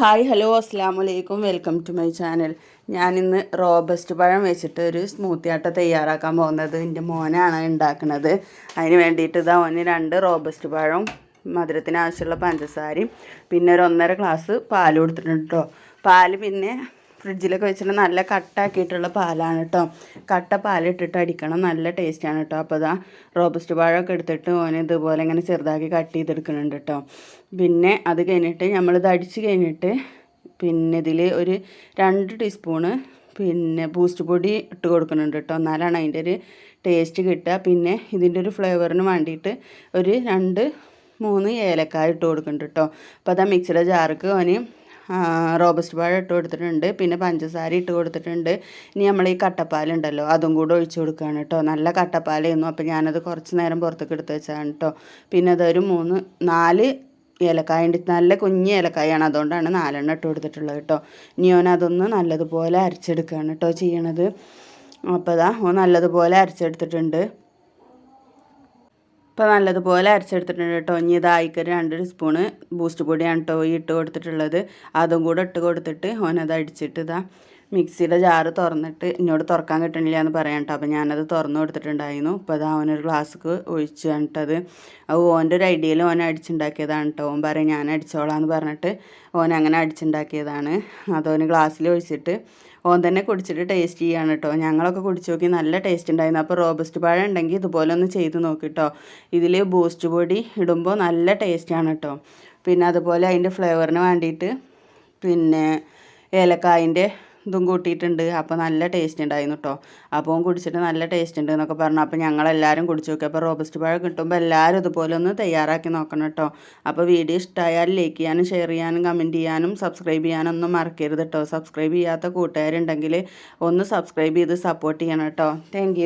Hi hello അസ്സാം വലൈക്കും welcome to my channel. ഞാനിന്ന് റോബസ്റ്റ് പഴം വെച്ചിട്ട് ഒരു സ്മൂത്തി ആട്ട തയ്യാറാക്കാൻ പോകുന്നത് എന്റെ മോനാണ് ഉണ്ടാക്കുന്നത്. അതിന് വേണ്ടിയിട്ട് ഇതാ ഓന് രണ്ട് റോബസ്റ്റ് പഴം മധുരത്തിന് ആവശ്യമുള്ള പഞ്ചസാരയും പിന്നെ ഒരു ഒന്നര ഗ്ലാസ് പാൽ കൊടുത്തിട്ടുണ്ട് കേട്ടോ പാൽ പിന്നെ ഫ്രിഡ്ജിലൊക്കെ വെച്ചിട്ട് നല്ല കട്ടാക്കിയിട്ടുള്ള പാലാണ് കേട്ടോ കട്ട പാലിട്ടിട്ട് അടിക്കണം. നല്ല ടേസ്റ്റാണ് കേട്ടോ അപ്പോൾ അതാ റോബസ്റ്റ് പഴമൊക്കെ എടുത്തിട്ട് ഓന് ഇതുപോലെ ഇങ്ങനെ ചെറുതാക്കി കട്ട് ചെയ്തെടുക്കുന്നുണ്ട് കേട്ടോ പിന്നെ അത് കഴിഞ്ഞിട്ട് നമ്മളിത് അടിച്ച് കഴിഞ്ഞിട്ട് പിന്നെ ഇതിൽ ഒരു രണ്ട് ടീസ്പൂണ് പിന്നെ ബൂസ്റ്റ് പൊടി ഇട്ട് കൊടുക്കുന്നുണ്ട് കേട്ടോ എന്നാലാണ് അതിന്റെ ഒരു ടേസ്റ്റ് കിട്ടുക. പിന്നെ ഇതിന്റെ ഒരു ഫ്ലേവറിന് വേണ്ടിയിട്ട് ഒരു രണ്ട് മൂന്ന് ഏലക്കായ ഇട്ട് കൊടുക്കുന്നുണ്ട് കേട്ടോ അപ്പോൾ അതാ മിക്സിയുടെ ജാർക്ക് ഓന് റോബസ്റ്റ് പഴം ഇട്ട് കൊടുത്തിട്ടുണ്ട്. പിന്നെ പഞ്ചസാര ഇട്ട് കൊടുത്തിട്ടുണ്ട്. ഇനി നമ്മൾ ഈ കട്ടപ്പാലുണ്ടല്ലോ അതും കൂടെ ഒഴിച്ചു കൊടുക്കുകയാണ് കേട്ടോ. നല്ല കട്ടപ്പാലായിരുന്നു. അപ്പോൾ ഞാനത് കുറച്ച് നേരം പുറത്തേക്ക് എടുത്ത് വെച്ചതാണ് കേട്ടോ. പിന്നെ അതൊരു മൂന്ന് നാല് ഏലക്കായ ഉണ്ട്. നല്ല കുഞ്ഞ് ഏലക്കായാണ് അതുകൊണ്ടാണ് നാലെണ്ണം ഇട്ട് കൊടുത്തിട്ടുള്ളത് കേട്ടോ. ഇനി ഓൻ അതൊന്ന് നല്ലതുപോലെ അരച്ചെടുക്കുകയാണ് കേട്ടോ ചെയ്യണത്. അപ്പോൾ അതാ ഓ നല്ലതുപോലെ അരച്ചെടുത്തിട്ടുണ്ട്. ഇപ്പോൾ നല്ലതുപോലെ അരച്ചെടുത്തിട്ടുണ്ട് കേട്ടോ. ഇനി ഇതായിക്കൊരു രണ്ട് സ്പൂണ് ബൂസ്റ്റ് പൊടിയാണ് കേട്ടോ ഈ ഇട്ട് കൊടുത്തിട്ടുള്ളത്. അതും കൂടെ ഇട്ട് കൊടുത്തിട്ട് ഓനത് അടിച്ചിട്ട് ഇതാ. മിക്സിയുടെ ജാറ് തുറന്നിട്ട് എന്നോട് തുറക്കാൻ കിട്ടണില്ല എന്ന് പറയാം കേട്ടോ അപ്പോൾ ഞാനത് തുറന്നു കൊടുത്തിട്ടുണ്ടായിരുന്നു. ഇപ്പോൾ അത് അവനൊരു ഗ്ലാസ്ക്ക് ഒഴിച്ചു കണ്ടത് അത് ഓന്റെ ഒരു ഐഡിയയിൽ ഓൻ അടിച്ചുണ്ടാക്കിയതാണ് കേട്ടോ ഓൻ പറയും ഞാൻ അടിച്ചോളാം എന്ന് പറഞ്ഞിട്ട് ഓൻ അങ്ങനെ അടിച്ചുണ്ടാക്കിയതാണ്. അതോന് ഗ്ലാസ്സിൽ ഒഴിച്ചിട്ട് ഓൻ തന്നെ കുടിച്ചിട്ട് ടേസ്റ്റ് ചെയ്യാണ് കേട്ടോ ഞങ്ങളൊക്കെ കുടിച്ച് നോക്കി നല്ല ടേസ്റ്റ് ഉണ്ടായിരുന്നു അപ്പോൾ റോബസ്റ്റ് പഴം ഉണ്ടെങ്കിൽ ഇതുപോലെ ഒന്ന് ചെയ്ത് നോക്കി കേട്ടോ ഇതിൽ ബൂസ്റ്റ് പൊടി ഇടുമ്പോൾ നല്ല ടേസ്റ്റാണ് കേട്ടോ പിന്നെ അതുപോലെ അതിന്റെ ഫ്ലേവറിന് വേണ്ടിയിട്ട് പിന്നെ ഏലക്കായന്റെ ഇതും കൂട്ടിയിട്ടുണ്ട്. അപ്പോൾ നല്ല ടേസ്റ്റ് ഉണ്ടായിരുന്നു കേട്ടോ അപ്പോൾ കുടിച്ചിട്ട് നല്ല ടേസ്റ്റ് ഉണ്ട് എന്നൊക്കെ പറഞ്ഞു. അപ്പോൾ ഞങ്ങളെല്ലാവരും കുടിച്ചു നോക്കി. അപ്പോൾ റോബസ്റ്റ് പഴം കിട്ടുമ്പോൾ എല്ലാവരും ഇതുപോലെ ഒന്ന് തയ്യാറാക്കി നോക്കണം കേട്ടോ അപ്പോൾ വീഡിയോ ഇഷ്ടമായാൽ ലൈക്ക് ചെയ്യാനും ഷെയർ ചെയ്യാനും കമന്റ് ചെയ്യാനും സബ്സ്ക്രൈബ് ചെയ്യാനും ഒന്നും മറക്കരുത് കേട്ടോ സബ്സ്ക്രൈബ് ചെയ്യാത്ത കൂട്ടുകാരുണ്ടെങ്കിൽ ഒന്ന് സബ്സ്ക്രൈബ് ചെയ്ത് സപ്പോർട്ട് ചെയ്യണം കേട്ടോ താങ്ക്